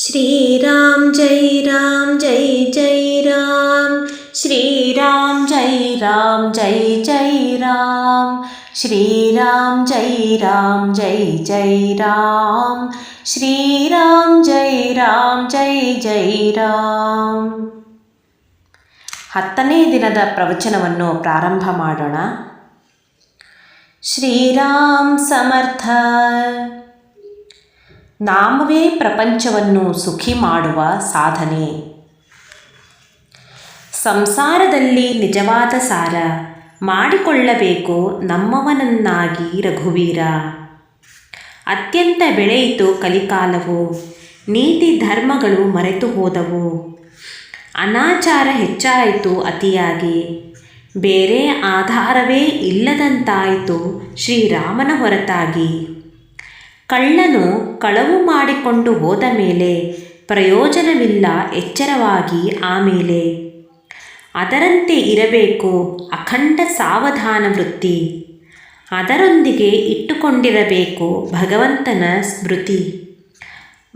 श्रीराम जय राम जय जय राम श्रीराम जय राम जय जय राम श्रीराम जय राम जय जय राम श्रीराम जय राम जय जय ರಾಮ್ ಹತ್ತನೇ ದಿನದ ಪ್ರವಚನವನ್ನು ಪ್ರಾರಂಭ ಮಾಡೋಣ ಶ್ರೀರಾಮ್ ಸಮರ್ಥ ನಾಮವೇ ಪ್ರಪಂಚವನ್ನು ಸುಖಿ ಮಾಡುವ ಸಾಧನೆ. ಸಂಸಾರದಲ್ಲಿ ನಿಜವಾದ ಸಾರ ಮಾಡಿಕೊಳ್ಳಬೇಕು ನಮ್ಮವನನ್ನಾಗಿ ರಘುವೀರ. ಅತ್ಯಂತ ಬೆಳೆಯಿತು ಕಲಿಕಾಲವು, ನೀತಿ ಧರ್ಮಗಳು ಮರೆತು ಹೋದವು. ಅನಾಚಾರ ಹೆಚ್ಚಾಯಿತು ಅತಿಯಾಗಿ, ಬೇರೆ ಆಧಾರವೇ ಇಲ್ಲದಂತಾಯಿತು ಶ್ರೀರಾಮನ ಹೊರತಾಗಿ. ಕಳ್ಳನು ಕಳವು ಮಾಡಿಕೊಂಡು ಹೋದ ಮೇಲೆ ಪ್ರಯೋಜನವಿಲ್ಲ ಎಚ್ಚರವಾಗಿ ಆಮೇಲೆ ಅದರಂತೆ ಇರಬೇಕು ಅಖಂಡ ಸಾವಧಾನ ವೃತ್ತಿ. ಅದರೊಂದಿಗೆ ಇಟ್ಟುಕೊಂಡಿರಬೇಕು ಭಗವಂತನ ಸ್ಮೃತಿ.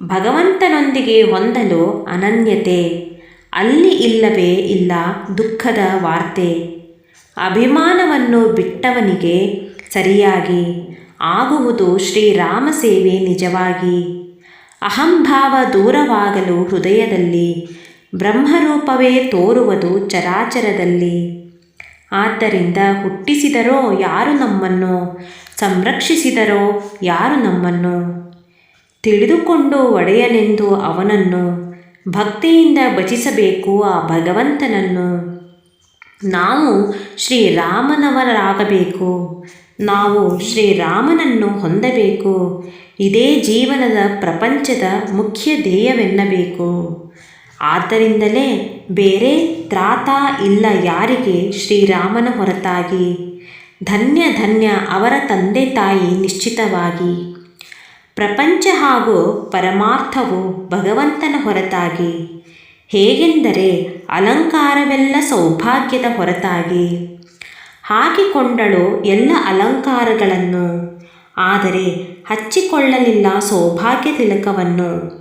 ಭಗವಂತನೊಂದಿಗೆ ಹೊಂದಲು ಅನನ್ಯತೆ. ಅಲ್ಲಿ ಇಲ್ಲವೇ ಇಲ್ಲ ದುಃಖದ ವಾರ್ತೆ. ಅಭಿಮಾನವನ್ನು ಬಿಟ್ಟವನಿಗೆ ಸರಿಯಾಗಿ ಆಗುವುದು ಶ್ರೀರಾಮ ಸೇವೆ ನಿಜವಾಗಿ. ಅಹಂಭಾವ ದೂರವಾಗಲು ಹೃದಯದಲ್ಲಿ, ಬ್ರಹ್ಮರೂಪವೇ ತೋರುವುದು ಚರಾಚರದಲ್ಲಿ. ಆದ್ದರಿಂದ ಹುಟ್ಟಿಸಿದರೋ ಯಾರು ನಮ್ಮನ್ನು, ಸಂರಕ್ಷಿಸಿದರೋ ಯಾರು ನಮ್ಮನ್ನು? ತಿಳಿದುಕೊಂಡು ಒಡೆಯನೆಂದು ಅವನನ್ನು, ಭಕ್ತಿಯಿಂದ ಭಜಿಸಬೇಕು ಆ ಭಗವಂತನನ್ನು. ನಾವು ಶ್ರೀರಾಮನವರಾಗಬೇಕು. ನಾವು ಶ್ರೀರಾಮನನ್ನು ಹೊಂದಬೇಕು. ಇದೇ ಜೀವನದ ಪ್ರಪಂಚದ ಮುಖ್ಯ ಧ್ಯೇಯವೆನ್ನಬೇಕು. ಆದ್ದರಿಂದಲೇ ಬೇರೆ ತ್ರಾತ ಇಲ್ಲ ಯಾರಿಗೆ ಶ್ರೀರಾಮನ ಹೊರತಾಗಿ. ಧನ್ಯ ಧನ್ಯ ಅವರ ತಂದೆ ತಾಯಿ ನಿಶ್ಚಿತವಾಗಿ. ಪ್ರಪಂಚ ಹಾಗೂ ಪರಮಾರ್ಥವು ಭಗವಂತನ ಹೊರತಾಗಿ. ಹೇಗೆಂದರೆ ಅಲಂಕಾರವೆಲ್ಲ ಸೌಭಾಗ್ಯದ ಹೊರತಾಗಿ. ಹಾಕಿಕೊಂಡಳು ಎಲ್ಲ ಅಲಂಕಾರಗಳನ್ನು. ಆದರೆ ಹಚ್ಚಿಕೊಳ್ಳಲಿಲ್ಲ ಸೌಭಾಗ್ಯ ತಿಲಕವನ್ನು.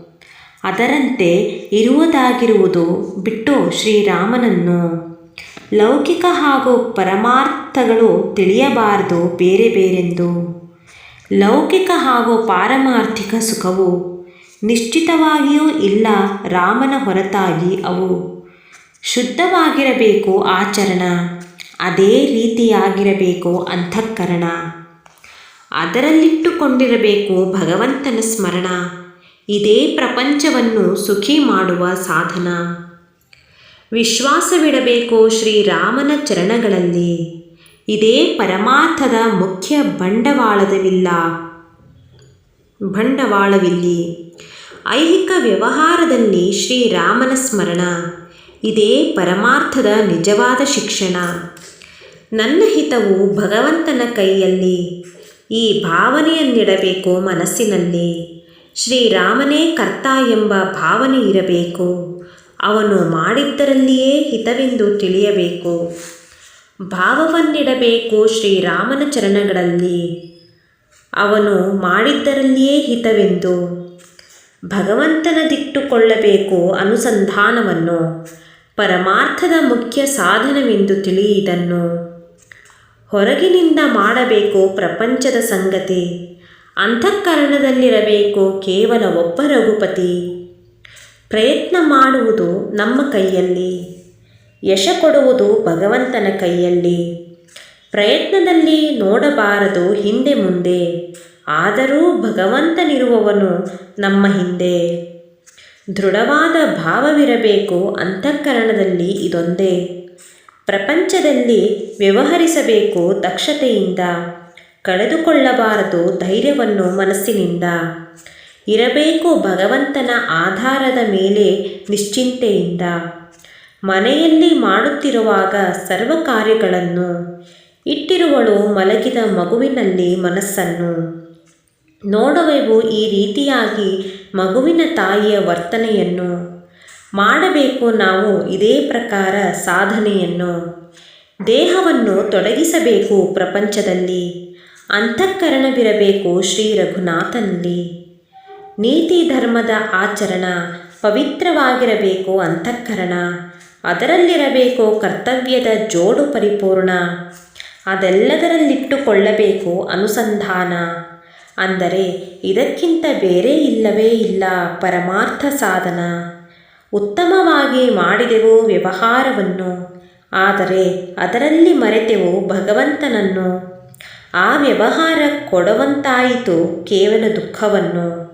ಅದರಂತೆ ಇರುವುದಾಗಿರುವುದು ಬಿಟ್ಟು ಶ್ರೀರಾಮನನ್ನು. ಲೌಕಿಕ ಹಾಗೂ ಪರಮಾರ್ಥಗಳು ತಿಳಿಯಬಾರದು ಬೇರೆ ಬೇರೆಂದು. ಲೌಕಿಕ ಹಾಗೂ ಪಾರಮಾರ್ಥಿಕ ಸುಖವು ನಿಶ್ಚಿತವಾಗಿಯೂ ಇಲ್ಲ ರಾಮನ ಹೊರತಾಗಿ ಅವು. ಶುದ್ಧವಾಗಿರಬೇಕು ಆಚರಣ. ಅದೇ ರೀತಿಯಾಗಿರಬೇಕು ಅಂತಃಕರಣ ಅದರಲ್ಲಿಟ್ಟುಕೊಂಡಿರಬೇಕು ಭಗವಂತನ ಸ್ಮರಣ. ಇದೇ ಪ್ರಪಂಚವನ್ನು ಸುಖಿ ಮಾಡುವ ಸಾಧನ. ವಿಶ್ವಾಸವಿಡಬೇಕು ಶ್ರೀರಾಮನ ಚರಣಗಳಲ್ಲಿ. ಇದೇ ಪರಮಾರ್ಥದ ಮುಖ್ಯ ಬಂಡವಾಳದವಿಲ್ಲ. ಬಂಡವಾಳವಿಲ್ಲಿ. ಐಹಿಕ ವ್ಯವಹಾರದಲ್ಲಿ ಶ್ರೀರಾಮನ ಸ್ಮರಣ. ಇದೇ ಪರಮಾರ್ಥದ ನಿಜವಾದ ಶಿಕ್ಷಣ. ನನ್ನ ಹಿತವು ಭಗವಂತನ ಕೈಯಲ್ಲಿ. ಈ ಭಾವನೆಯನ್ನಿಡಬೇಕು ಮನಸ್ಸಿನಲ್ಲಿ. ಶ್ರೀರಾಮನೇ ಕರ್ತ ಎಂಬ ಭಾವನೆ ಇರಬೇಕು. ಅವನು ಮಾಡಿದ್ದರಲ್ಲಿಯೇ ಹಿತವೆಂದು ತಿಳಿಯಬೇಕು. ಭಾವವನ್ನಿಡಬೇಕು ಶ್ರೀರಾಮನ ಚರಣಗಳಲ್ಲಿ. ಅವನು ಮಾಡಿದ್ದರಲ್ಲಿಯೇ ಹಿತವೆಂದು. ಭಗವಂತನದಿಟ್ಟುಕೊಳ್ಳಬೇಕು ಅನುಸಂಧಾನವನ್ನು. ಪರಮಾರ್ಥದ ಮುಖ್ಯ ಸಾಧನವೆಂದು ತಿಳಿಯಿದನ್ನು ಹೊರಗಿನಿಂದ ಮಾಡಬೇಕು ಪ್ರಪಂಚದ ಸಂಗತಿ? ಅಂತಃಕರಣದಲ್ಲಿರಬೇಕು ಕೇವಲ ಒಬ್ಬ ರಘುಪತಿ? ಪ್ರಯತ್ನ ಮಾಡುವುದು ನಮ್ಮ ಕೈಯಲ್ಲಿ. ಯಶ ಕೊಡುವುದು ಭಗವಂತನ ಕೈಯಲ್ಲಿ. ಪ್ರಯತ್ನದಲ್ಲಿ ನೋಡಬಾರದು ಹಿಂದೆ ಮುಂದೆ. ಆದರೂ ಭಗವಂತನಿರುವವನು ನಮ್ಮ ಹಿಂದೆ. ದೃಢವಾದ ಭಾವವಿರಬೇಕು ಅಂತಃಕರಣದಲ್ಲಿ ಇದೊಂದೇ. ಪ್ರಪಂಚದಲ್ಲಿ ವ್ಯವಹರಿಸಬೇಕು ದಕ್ಷತೆಯಿಂದ, ಕಳೆದುಕೊಳ್ಳಬಾರದು ಧೈರ್ಯವನ್ನು ಮನಸ್ಸಿನಿಂದ. ಇರಬೇಕು ಭಗವಂತನ ಆಧಾರದ ಮೇಲೆ ನಿಶ್ಚಿಂತೆಯಿಂದ. ಮನೆಯಲ್ಲಿ ಮಾಡುತ್ತಿರುವಾಗ ಸರ್ವ ಕಾರ್ಯಗಳನ್ನು, ಇಟ್ಟಿರುವಳು ಮಲಗಿದ ಮಗುವಿನಲ್ಲಿ ಮನಸ್ಸನ್ನು. ನೋಡುವೆವು ಈ ರೀತಿಯಾಗಿ ಮಗುವಿನ ತಾಯಿಯ ವರ್ತನೆಯನ್ನು. ಮಾಡಬೇಕು ನಾವು ಇದೇ ಪ್ರಕಾರ ಸಾಧನೆಯನ್ನು. ದೇಹವನ್ನು ತೊಡಗಿಸಬೇಕು ಪ್ರಪಂಚದಲ್ಲಿ. ಅಂತಃಕರಣವಿರಬೇಕು ಶ್ರೀ ರಘುನಾಥನಲ್ಲಿ. ನೀತಿ ಧರ್ಮದ ಆಚರಣ, ಪವಿತ್ರವಾಗಿರಬೇಕು ಅಂತಃಕರಣ. ಅದರಲ್ಲಿರಬೇಕು ಕರ್ತವ್ಯದ ಜೋಡು ಪರಿಪೂರ್ಣ. ಅದೆಲ್ಲದರಲ್ಲಿಟ್ಟುಕೊಳ್ಳಬೇಕು ಅನುಸಂಧಾನ. ಅಂದರೆ ಇದಕ್ಕಿಂತ ಬೇರೆ ಇಲ್ಲವೇ ಇಲ್ಲ ಪರಮಾರ್ಥ ಸಾಧನ. ಉತ್ತಮವಾಗಿ ಮಾಡಿದೆವು ವ್ಯವಹಾರವನ್ನು. ಆದರೆ ಅದರಲ್ಲಿ ಮರೆತೆವು ಭಗವಂತನನ್ನು. ಆ ವ್ಯವಹಾರ ಕೊಡುವಂತಾಯಿತು ಕೇವಲ ದುಃಖವನ್ನು.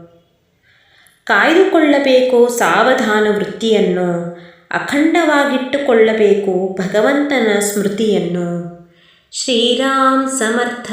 ಕಾಯ್ದುಕೊಳ್ಳಬೇಕು ಸಾವಧಾನ ವೃತ್ತಿಯನ್ನು. ಅಖಂಡವಾಗಿಟ್ಟುಕೊಳ್ಳಬೇಕು ಭಗವಂತನ ಸ್ಮೃತಿಯನ್ನು. ಶ್ರೀರಾಮ್ ಸಮರ್ಥ.